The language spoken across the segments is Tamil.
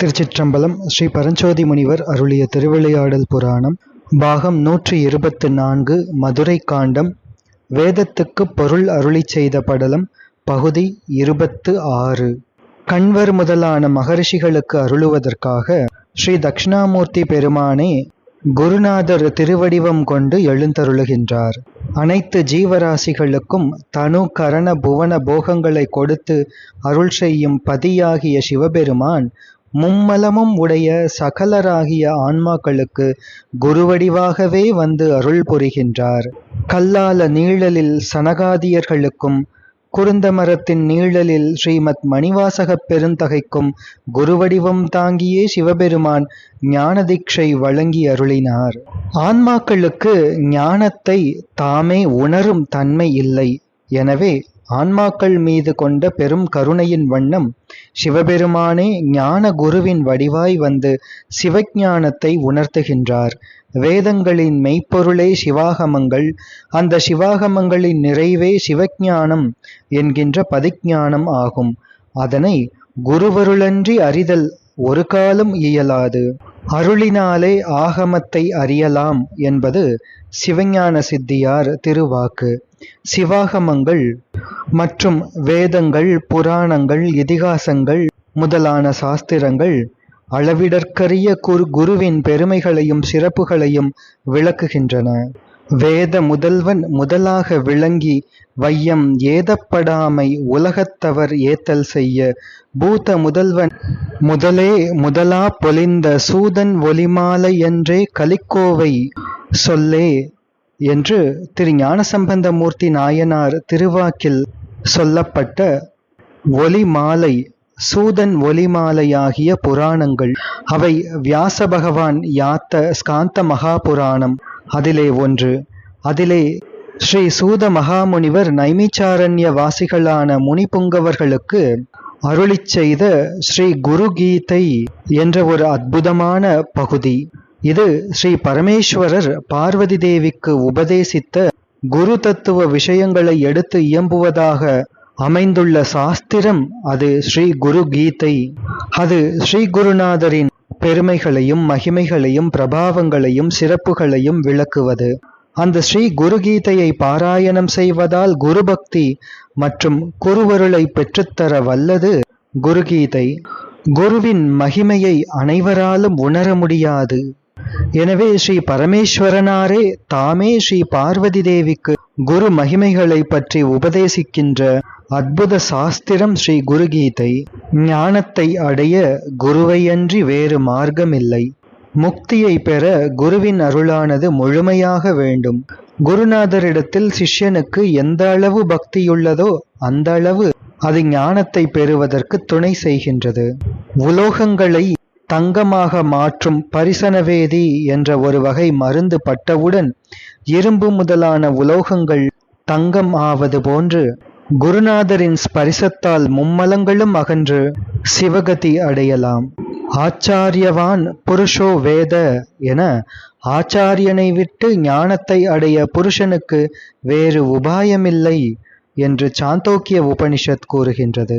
திருச்சிற்றம்பலம் ஸ்ரீ பரஞ்சோதி முனிவர் அருளிய திருவிளையாடல் புராணம் பாகம் நூற்றி இருபத்து நான்கு மதுரை காண்டம் வேதத்துக்கு பொருள் அருளி செய்த படலம் பகுதி இருபத்து ஆறு. கண்வர் முதலான மகரிஷிகளுக்கு அருளுவதற்காக ஸ்ரீ தக்ஷணாமூர்த்தி பெருமானே குருநாதர் திருவடிவம் கொண்டு எழுந்தருளுகின்றார். அனைத்து ஜீவராசிகளுக்கும் தனு கரண புவன போகங்களை கொடுத்து அருள் செய்யும் பதியாகிய சிவபெருமான் மும்மலமும் உடைய சகலராகிய ஆன்மாக்களுக்கு குருவடிவாகவே வந்து அருள் புரிகின்றார். கல்லால நீழலில் சனகாதியர்களுக்கும் குருந்த மரத்தின் நீழலில் ஸ்ரீமத் மணிவாசகப் பெருந்தகைக்கும் குருவடிவம் தாங்கியே சிவபெருமான் ஞான தீட்சை வழங்கி அருளினார். ஆன்மாக்களுக்கு ஞானத்தை தாமே உணரும் தன்மை இல்லை. எனவே ஆன்மாக்கள் மீது கொண்ட பெரும் கருணையின் வண்ணம் சிவபெருமானே ஞான குருவின் வடிவாய் வந்து சிவஞானத்தை உணர்த்துகின்றார். வேதங்களின் மெய்ப்பொருளே சிவாகமங்கள். அந்த சிவாகமங்களின் நிறைவே சிவஞானம் என்கின்ற பதிஞானம் ஆகும். அதனை குருவருளன்றி அறிதல் ஒரு காலம் இயலாது. அருளினாலே ஆகமத்தை அறியலாம் என்பது சிவஞான சித்தியார் திருவாக்கு. சிவாகமங்கள் மற்றும் வேதங்கள் புராணங்கள் இதிகாசங்கள் முதலான சாஸ்திரங்கள் அளவிடற்கரிய குரு குருவின் பெருமைகளையும் சிறப்புகளையும் விளக்குகின்றன. வேத முதல்வன் முதலாக விளங்கி வையம் ஏதப்படாமை உலகத்தவர் ஏத்தல் செய்ய பூத முதல்வன் முதலே முதலா பொலிந்த சூதன் ஒலிமாலை என்றே கலிக்கோவை சொல்லே என்று திரு ஞானசம்பந்தமூர்த்தி நாயனார் திருவாக்கில் சொல்லப்பட்ட ஒலிமாலை சூதன் ஒலிமாலையாகிய புராணங்கள். அவை வியாச பகவான் யாத்த ஸ்காந்த மகாபுராணம். அதிலே ஒன்று. அதிலே ஸ்ரீ சூத மகாமுனிவர் நைமிச்சாரண்ய வாசிகளான முனிபுங்கவர்களுக்கு அருளிச் செய்த ஸ்ரீ குரு கீதை என்ற ஒரு அற்புதமான பகுதி. இது ஸ்ரீ பரமேஸ்வரர் பார்வதி தேவிக்கு உபதேசித்த குரு தத்துவ விஷயங்களை எடுத்து இயம்புவதாக அமைந்துள்ள சாஸ்திரம் அது ஸ்ரீ குரு கீதை அது ஸ்ரீ குருநாதரின் பெருமைகளையும் மகிமைகளையும் பிரபாவங்களையும் சிறப்புகளையும் விளக்குவது. அந்த ஸ்ரீ குரு கீதையை பாராயணம் செய்வதால் குருபக்தி மற்றும் குருவருளை பெற்றுத்தர வல்லது குருகீதை. குருவின் மகிமையை அனைவராலும் உணர முடியாது. எனவே ஸ்ரீ பரமேஸ்வரனாரே தாமே ஸ்ரீ பார்வதி தேவிக்கு குரு மகிமைகளை பற்றி உபதேசிக்கின்ற அற்புத சாஸ்திரம் ஸ்ரீ குருகீதை ஞானத்தை அடைய குருவையன்றி வேறு மார்க்கமில்லை. முக்தியை பெற குருவின் அருளானது முழுமையாக வேண்டும். குருநாதரிடத்தில் சிஷ்யனுக்கு எந்த அளவு பக்தியுள்ளதோ அந்த அளவு அது ஞானத்தை பெறுவதற்கு துணை செய்கின்றது. உலோகங்களை தங்கமாக மாற்றும் பரிசனவேதி என்ற ஒரு வகை மருந்து பட்டவுடன் இரும்பு முதலான உலோகங்கள் தங்கம் ஆவது போன்று குருநாதரின் ஸ்பரிசத்தால் மும்மலங்களும் அகன்று சிவகதி அடையலாம். ஆச்சாரியவான் புருஷோ வேத என ஆச்சாரியனை விட்டு ஞானத்தை அடைய புருஷனுக்கு வேறு உபாயமில்லை. என்று சாந்தோக்கிய உபனிஷத் கூறுகின்றது.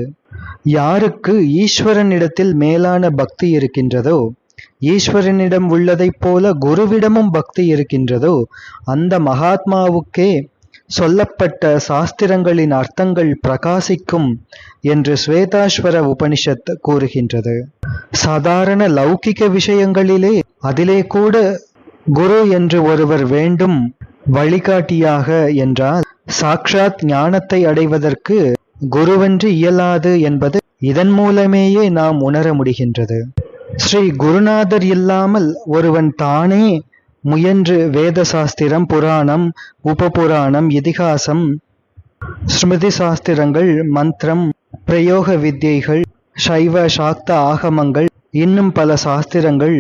யாருக்கு ஈஸ்வரனிடத்தில் மேலான பக்தி இருக்கின்றதோ ஈஸ்வரனிடம் உள்ளதைப் போல குருவிடமும் பக்தி இருக்கின்றதோ அந்த மகாத்மாவுக்கே சொல்லப்பட்ட சாஸ்திரங்களின் அர்த்தங்கள் பிரகாசிக்கும் என்று ஸ்வேதாஸ்வர உபனிஷத் கூறுகின்றது. சாதாரண லௌகிக விஷயங்களிலே அதிலே கூட குரு என்று ஒருவர் வேண்டும் வழிகாட்டியாக என்றால் சாக்ஷாத் ஞானத்தை அடைவதற்கு குருவன்று இயலாது என்பது இதன் மூலமேயே நாம் உணர முடிகின்றது. ஸ்ரீ குருநாதர் இல்லாமல் ஒருவன் தானே முயன்று வேத சாஸ்திரம் புராணம் உபபுராணம் இதிகாசம் ஸ்மிருதி சாஸ்திரங்கள் மந்திரம் பிரயோக வித்யைகள் சைவ சாக்த ஆகமங்கள் இன்னும் பல சாஸ்திரங்கள்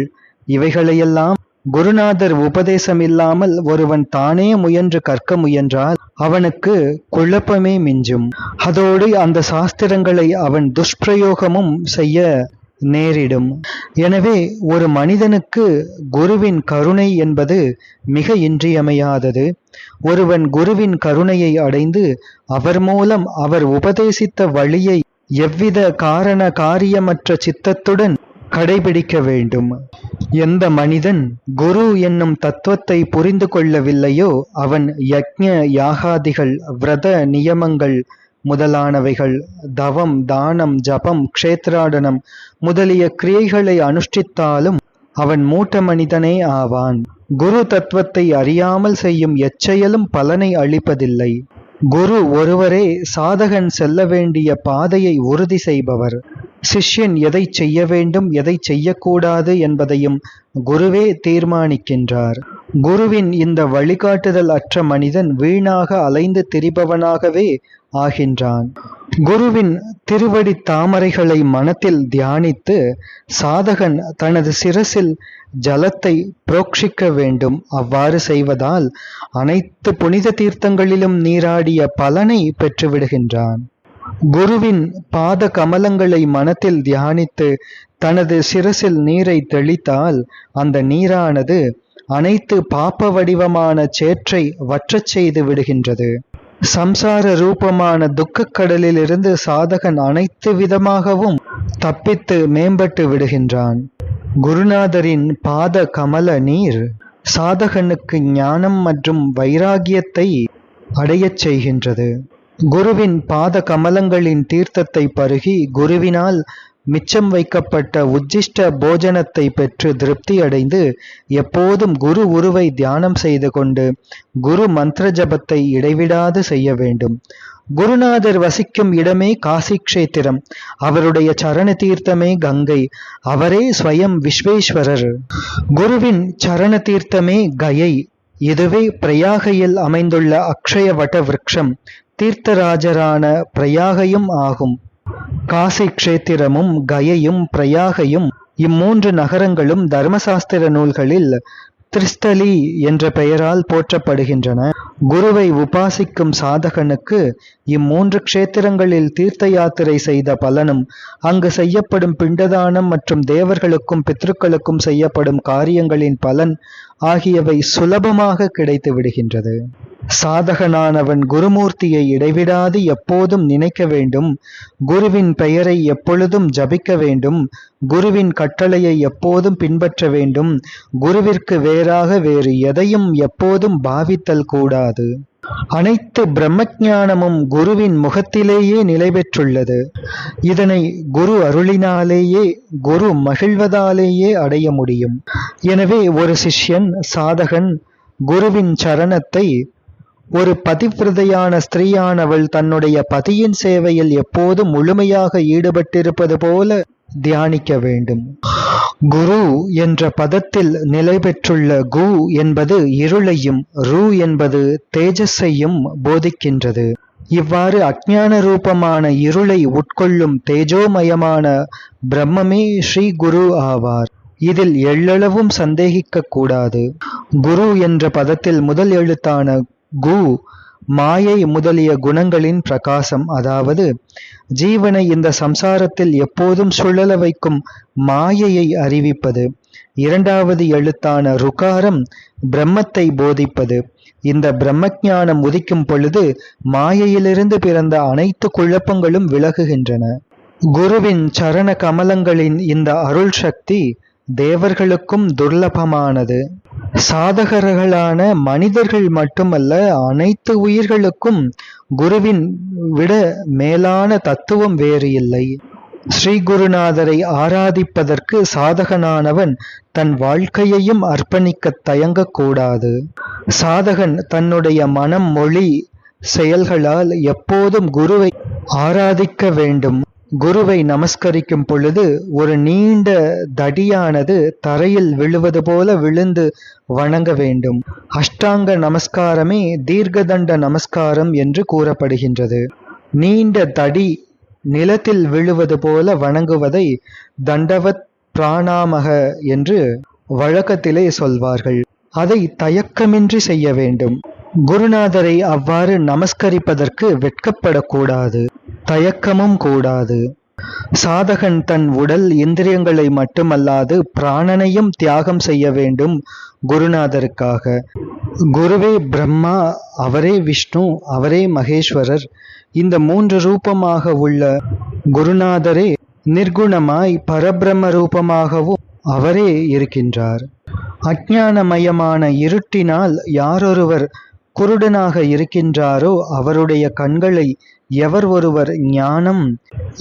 இவைகளையெல்லாம் குருநாதர் உபதேசம் இல்லாமல் ஒருவன் தானே முயன்று கற்க முயன்றால் அவனுக்கு குழப்பமே மிஞ்சும். அதோடு அந்த சாஸ்திரங்களை அவன் துஷ்பிரயோகமும் செய்ய நேரிடும். எனவே ஒரு மனிதனுக்கு குருவின் கருணை என்பது மிக இன்றியமையாதது. ஒருவன் குருவின் கருணையை அடைந்து அவர் மூலம் அவர் உபதேசித்த வழியை எவ்வித காரண காரியமற்ற சித்தத்துடன் கடைபிடிக்க வேண்டும். எந்த மனிதன் குரு என்னும் தத்துவத்தை புரிந்து கொள்ளவில்லையோ அவன் யக்ஞ யாகாதிகள் விரத நியமங்கள் முதலானவைகள் தவம் தானம் ஜபம் க்ஷேத்ராடனம் முதலிய கிரியைகளை அனுஷ்டித்தாலும் அவன் மூட்ட மனிதனே ஆவான். குரு தத்துவத்தை அறியாமல் செய்யும் எச்செயலும் பலனை அளிப்பதில்லை. குரு ஒருவரே சாதகன் செல்ல வேண்டிய பாதையை உறுதி செய்பவர். சிஷ்யன் எதை செய்ய வேண்டும் எதை செய்யக்கூடாது என்பதையும் குருவே தீர்மானிக்கின்றார். குருவின் இந்த வழிகாட்டுதல் அற்ற மனிதன் வீணாக அலைந்து திரிபவனாகவே ஆகின்றான். குருவின் திருவடி தாமரைகளை மனத்தில் தியானித்து சாதகன் தனது சிரசில் ஜலத்தை புரோக்ஷிக்க வேண்டும். அவ்வாறு செய்வதால் அனைத்து புனித தீர்த்தங்களிலும் நீராடிய பலனை பெற்றுவிடுகின்றான். குருவின் பாத கமலங்களை மனத்தில் தியானித்து தனது சிரசில் நீரை தெளித்தால் அந்த நீரானது அனைத்து பாப்ப வடிவமான சேற்றை வற்றச் செய்து விடுகின்றது. சம்சார ரூபமான துக்கக் கடலிலிருந்து சாதகன் அனைத்து விதமாகவும் தப்பித்து மேம்பட்டு விடுகின்றான். குருநாதரின் பாத கமல நீர் சாதகனுக்கு ஞானம் மற்றும் வைராகியத்தை அடையச் செய்கின்றது. குருவின் பாத கமலங்களின் தீர்த்தத்தை பருகி குருவினால் மிச்சம் வைக்கப்பட்ட உஜிஷ்ட போஜனத்தை பெற்று திருப்தி அடைந்து எப்போதும் குரு உருவை தியானம் செய்து கொண்டு குரு மந்திர ஜபத்தை இடைவிடாது செய்ய வேண்டும். குருநாதர் வசிக்கும் இடமே காசி கஷேத்திரம் அவருடைய சரண தீர்த்தமே கங்கை. அவரே ஸ்வயம் விஸ்வேஸ்வரர். குருவின் சரண தீர்த்தமே கயை. இதுவே பிரயாகையில் அமைந்துள்ள அக்ஷய வட விரக்ஷம். தீர்த்தராஜரான பிரயாகையும் ஆகும். காசி க்ஷேத்திரமும் கயையும் பிரயாகையும் இம்மூன்று நகரங்களும் தர்மசாஸ்திர நூல்களில் திரிஸ்தலி என்ற பெயரால் போற்றப்படுகின்றன. குருவை உபாசிக்கும் சாதகனுக்கு இம்மூன்று க்ஷேத்திரங்களில் தீர்த்த யாத்திரை செய்த பலனும் அங்கு செய்யப்படும் பிண்டதானம் மற்றும் தேவர்களுக்கும் பித்ருக்களுக்கும் செய்யப்படும் காரியங்களின் பலன் ஆகியவை சுலபமாக கிடைத்து விடுகின்றது. சாதகனானவன் குருமூர்த்தியை இடைவிடாது எப்போதும் நினைக்க வேண்டும். குருவின் பெயரை எப்பொழுதும் ஜபிக்க வேண்டும். குருவின் கட்டளையை எப்போதும் பின்பற்ற வேண்டும். குருவிற்கு வேறாக வேறு எதையும் எப்போதும் பாவித்தல் கூடாது. அனைத்து பிரம்மஞானமும் குருவின் முகத்திலேயே நிலை பெற்றுள்ளது. இதனை குரு அருளினாலேயே குரு மகிழ்வதாலேயே அடைய முடியும். எனவே ஒரு சிஷ்யன் சாதகன் குருவின் சரணத்தை ஒரு பதிவிரதையான ஸ்திரீயானவள் தன்னுடைய பதியின் சேவையில் எப்போதும் முழுமையாக ஈடுபட்டிருப்பது போல தியானிக்க வேண்டும். குரு என்ற பதத்தில் நிலை பெற்றுள்ள கு என்பது இருளையும் ரு என்பது தேஜஸையும் போதிக்கின்றது. இவ்வாறு அஜான ரூபமான இருளை உட்கொள்ளும் தேஜோமயமான பிரம்மமே ஸ்ரீ குரு ஆவார். இதில் எள்ளளவும் சந்தேகிக்க கூடாது குரு என்ற பதத்தில் முதல் எழுத்தான கு மாயை முதலிய குணங்களின் பிரகாசம். அதாவது ஜீவனை இந்த சம்சாரத்தில் எப்போதும் சுழல வைக்கும் மாயையை அறிவிப்பது. இரண்டாவது எழுத்தான ருகாரம் பிரம்மத்தை போதிப்பது. இந்த பிரம்மஞானம் உதிக்கும் பொழுது மாயையிலிருந்து பிறந்த அனைத்து குழப்பங்களும் விலகுகின்றன. குருவின் சரண கமலங்களின் இந்த அருள் சக்தி தேவர்களுக்கும் துர்லபமானது. சாதகர்களான மனிதர்கள் மட்டுமல்ல அனைத்து உயிர்களுக்கும் குருவின் விட மேலான தத்துவம் வேறு இல்லை. ஸ்ரீ குருநாதரை ஆராதிப்பதற்கு சாதகனானவன் தன் வாழ்க்கையையும் அர்ப்பணிக்க தயங்கக்கூடாது. சாதகன் தன்னுடைய மனம் மொழி செயல்களால் எப்போதும் குருவை ஆராதிக்க வேண்டும். குருவை நமஸ்கரிக்கும் பொழுது ஒரு நீண்ட தடியானது தரையில் விழுவது போல விழுந்து வணங்க வேண்டும். அஷ்டாங்க நமஸ்காரமே தீர்க்கதண்ட நமஸ்காரம் என்று கூறப்படுகின்றது. நீண்ட தடி நிலத்தில் விழுவது போல வணங்குவதை தண்டவத் பிராணாமக என்று வழக்கத்திலே சொல்வார்கள். அதை தயக்கமின்றி செய்ய வேண்டும். குருநாதரை அவ்வாறு நமஸ்கரிப்பதற்கு வெட்கப்படக்கூடாது. தயக்கமும் கூடாது. சாதகன் தன் உடல் இந்திரியங்களை மட்டுமல்லாது பிராணனையும் தியாகம் செய்ய வேண்டும் குருநாதருக்காக. குருவே பிரம்மா அவரே விஷ்ணு அவரே மகேஸ்வரர். இந்த மூன்று ரூபமாக உள்ள குருநாதரே நிர்குணமாய் பரபிரம்ம ரூபமாகவும் அவரே இருக்கின்றார். அஜானமயமான இருட்டினால் யாரொருவர் குருடனாக இருக்கின்றாரோ அவருடைய கண்களை எவர் ஒருவர் ஞானம்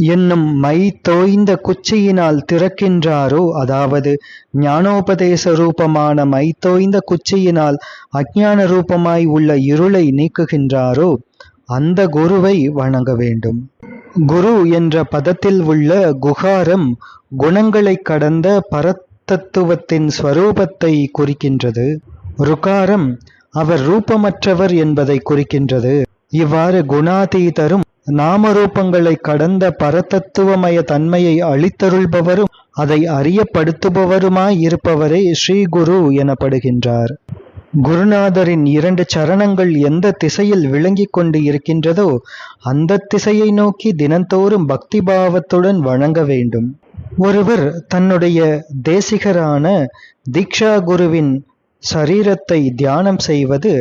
என்னும் மை தோய்ந்த குச்சியினால் திறக்கின்றாரோ அதாவது ஞானோபதேச ரூபமான மை தோய்ந்த குச்சியினால் அஞ்ஞான ரூபமாய் உள்ள இருளை நீக்குகின்றாரோ அந்த குருவை வணங்க வேண்டும். குரு என்ற பதத்தில் உள்ள குகாரம் குணங்களை கடந்த பரத்தத்துவத்தின் ஸ்வரூபத்தை குறிக்கின்றது. ருகாரம் அவர் ரூபமற்றவர் என்பதை குறிக்கின்றது. இவ்வாறு குணாதீதரும் நாமரூபங்களை கடந்த பரதத்துவமய தன்மையை அளித்தருள்பவரும் அதை அறியப்படுத்துபவருமாய் இருப்பவரே ஸ்ரீ குரு எனப்படுகின்றார். குருநாதரின் இரண்டு சரணங்கள் எந்த திசையில் விளங்கிக் கொண்டு இருக்கின்றதோ அந்த திசையை நோக்கி தினந்தோறும் பக்தி பாவத்துடன் வணங்க வேண்டும். ஒருவர் தன்னுடைய தேசிகரான தீக்ஷா குருவின் சரீரத்தை தியானம் செய்வது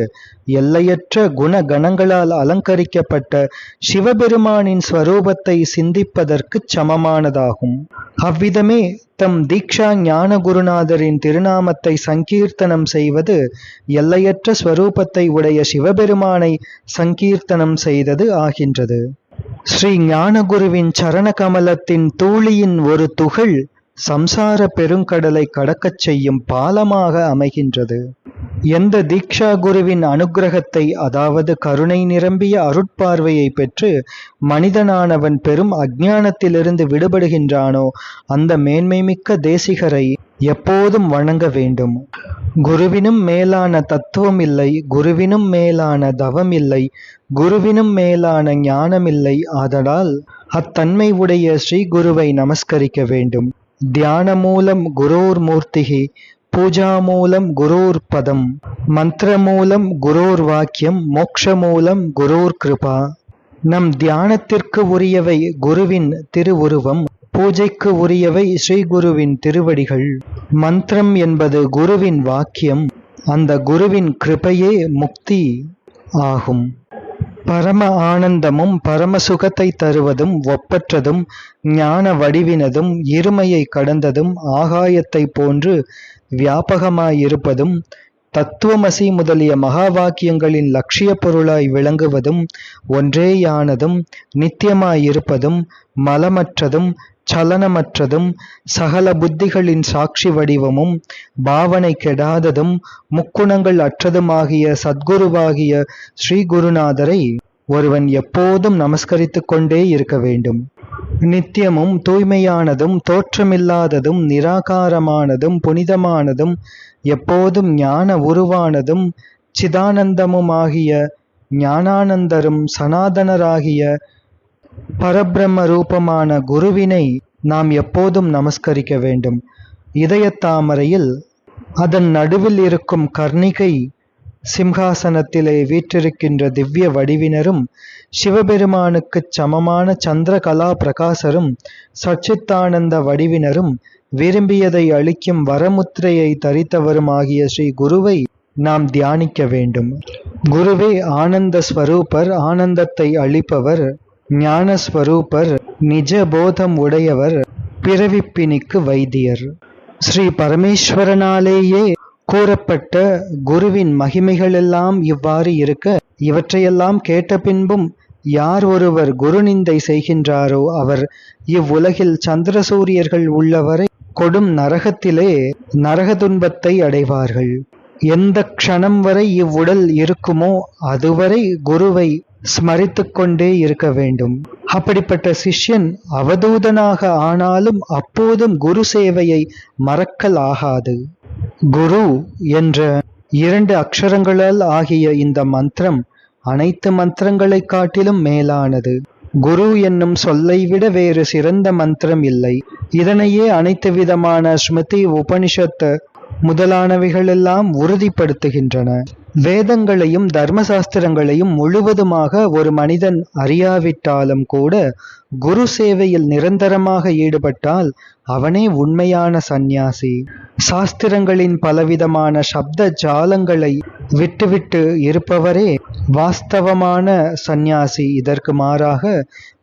எல்லையற்ற குண கணங்களால் அலங்கரிக்கப்பட்ட சிவபெருமானின் ஸ்வரூபத்தை சிந்திப்பதற்குச் சமமானதாகும். அவ்விதமே தம் தீக்ஷா ஞான குருநாதரின் திருநாமத்தை சங்கீர்த்தனம் செய்வது எல்லையற்ற ஸ்வரூபத்தை உடைய சிவபெருமானை சங்கீர்த்தனம் செய்தது ஆகின்றது. ஸ்ரீ ஞானகுருவின் சரண கமலத்தின் தூளியின் ஒரு துகள் சம்சார பெருங்கடலை கடக்கச் செய்யும் பாலமாக அமைகின்றது. எந்த தீக்ஷா குருவின் அனுக்கிரகத்தை அதாவது கருணை நிரம்பிய அருட்பார்வையை பெற்று மனிதனானவன் பெரும் அஜானத்திலிருந்து விடுபடுகின்றானோ அந்த மேன்மைமிக்க தேசிகரை எப்போதும் வணங்க வேண்டும். குருவினும் மேலான தத்துவம் இல்லை குருவினும் மேலான தவம் இல்லை குருவினும் மேலான ஞானம் இல்லை ஆதலால் அத்தன்மை உடைய ஸ்ரீ குருவை நமஸ்கரிக்க வேண்டும். ध्यानमूलं गुरोर्मूर्तिः पूजामूलं गुरोर्पदं மந்திரமூலம் குரோர் வாக்கியம் மோக்ஷமூலம் குரோர் கிருபா. நம் தியானத்திற்கு உரியவை குருவின் திருவுருவம் பூஜைக்கு உரியவை ஸ்ரீகுருவின் திருவடிகள். மந்திரம் என்பது குருவின் வாக்கியம் அந்த குருவின் கிருபையே முக்தி ஆகும். பரம ஆனந்தமும் பரம சுகத்தை தருவதும் ஒப்பற்றதும் ஞான வடிவினதும் இருமையை கடந்ததும் ஆகாயத்தை போன்று வியாபகமாயிருப்பதும் தத்துவமசி முதலிய மகா வாக்கியங்களின் லட்சிய பொருளாய் விளங்குவதும் ஒன்றேயானதும் நித்தியமாயிருப்பதும் மலமற்றதும் சலனமற்றதும் சகல புத்திகளின் சாட்சி வடிவமும் பாவனை கெடாததும் முக்குணங்கள் அற்றதுமாகிய சத்குருவாகிய ஸ்ரீ குருநாதரை ஒருவன் எப்போதும் நமஸ்கரித்து கொண்டே இருக்க வேண்டும். நித்தியமும் தூய்மையானதும் தோற்றமில்லாததும் நிராகாரமானதும் புனிதமானதும் எப்போதும் ஞான உருவானதும் சிதானந்தமுமாகிய ஞானானந்தரும் சனாதனராகிய பரபிரம்ம ரூபமான குருவினை நாம் எப்போதும் நமஸ்கரிக்க வேண்டும். இதயத்தாமரையில் அதன் நடுவில் இருக்கும் கர்ணிகை சிம்ஹாசனத்திலே வீற்றிருக்கின்ற திவ்ய வடிவினரும் சிவபெருமானுக்குச் சமமான சந்திரகலா பிரகாசரும் சச்சித்தானந்த வடிவினரும் விரும்பியதை அளிக்கும் வரமுத்திரையை தரித்தவரும் ஆகிய ஸ்ரீ குருவை நாம் தியானிக்க வேண்டும். குருவே ஆனந்த ஸ்வரூபர் ஆனந்தத்தை அளிப்பவர் ஞானஸ்வரூபர் நிஜ போதம் உடையவர் பிறவிப்பிணிக்கு வைத்தியர். ஸ்ரீ பரமேஸ்வரனாலேயே கூறப்பட்ட குருவின் மகிமைகளெல்லாம் இவ்வாறு இருக்க இவற்றையெல்லாம் கேட்ட பின்பும் யார் ஒருவர் குருநிந்தை செய்கின்றாரோ அவர் இவ்வுலகில் சந்திர சூரியர்கள் உள்ளவரை கொடும் நரகத்திலே நரக துன்பத்தை அடைவார்கள். எந்த க்ஷணம் வரை இவ்வுடல் இருக்குமோ அதுவரை குருவை ஸ்மரித்து கொண்டே இருக்க வேண்டும். அப்படிப்பட்ட சிஷ்யன் அவதூதனாக ஆனாலும் அப்போதும் குரு சேவையை மறக்கல் ஆகாது. குரு என்ற இரண்டு அக்ஷரங்களால் ஆகிய இந்த மந்திரம் அனைத்து மந்திரங்களை காட்டிலும் மேலானது. குரு என்னும் சொல்லை விட வேறு சிறந்த மந்திரம் இல்லை. இதனையே அனைத்து விதமான ஸ்மிருதி உபனிஷத்து முதலானவைகளெல்லாம் உறுதிப்படுத்துகின்றன. வேதங்களையும் தர்மசாஸ்திரங்களையும் முழுவதுமாக ஒரு மனிதன் அறியாவிட்டாலும் கூட குரு சேவையில் நிரந்தரமாக ஈடுபட்டால் அவனே உண்மையான சந்நியாசி. சாஸ்திரங்களின் பலவிதமான சப்த ஜாலங்களை விட்டுவிட்டு இருப்பவரே வாஸ்தவமான சந்நியாசி. இதற்கு மாறாக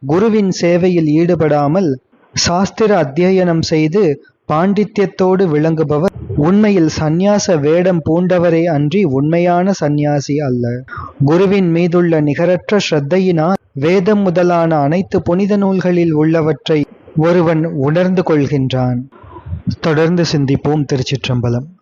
குருவின் சேவையில் ஈடுபடாமல் சாஸ்திர அத்தியனம் செய்து பாண்டித்யத்தோடு விளங்குபவர் உண்மையில் சந்நியாச வேடம் பூண்டவரே அன்றி உண்மையான சந்நியாசி அல்ல. குருவின் மீதுள்ள நிகரற்ற ஸ்ரத்தையினால் வேதம் முதலான அனைத்து புனித நூல்களில் உள்ளவற்றை ஒருவன் உணர்ந்து கொள்கின்றான். தொடர்ந்து சிந்திப்போம் திருச்சிற்றம்பலம்.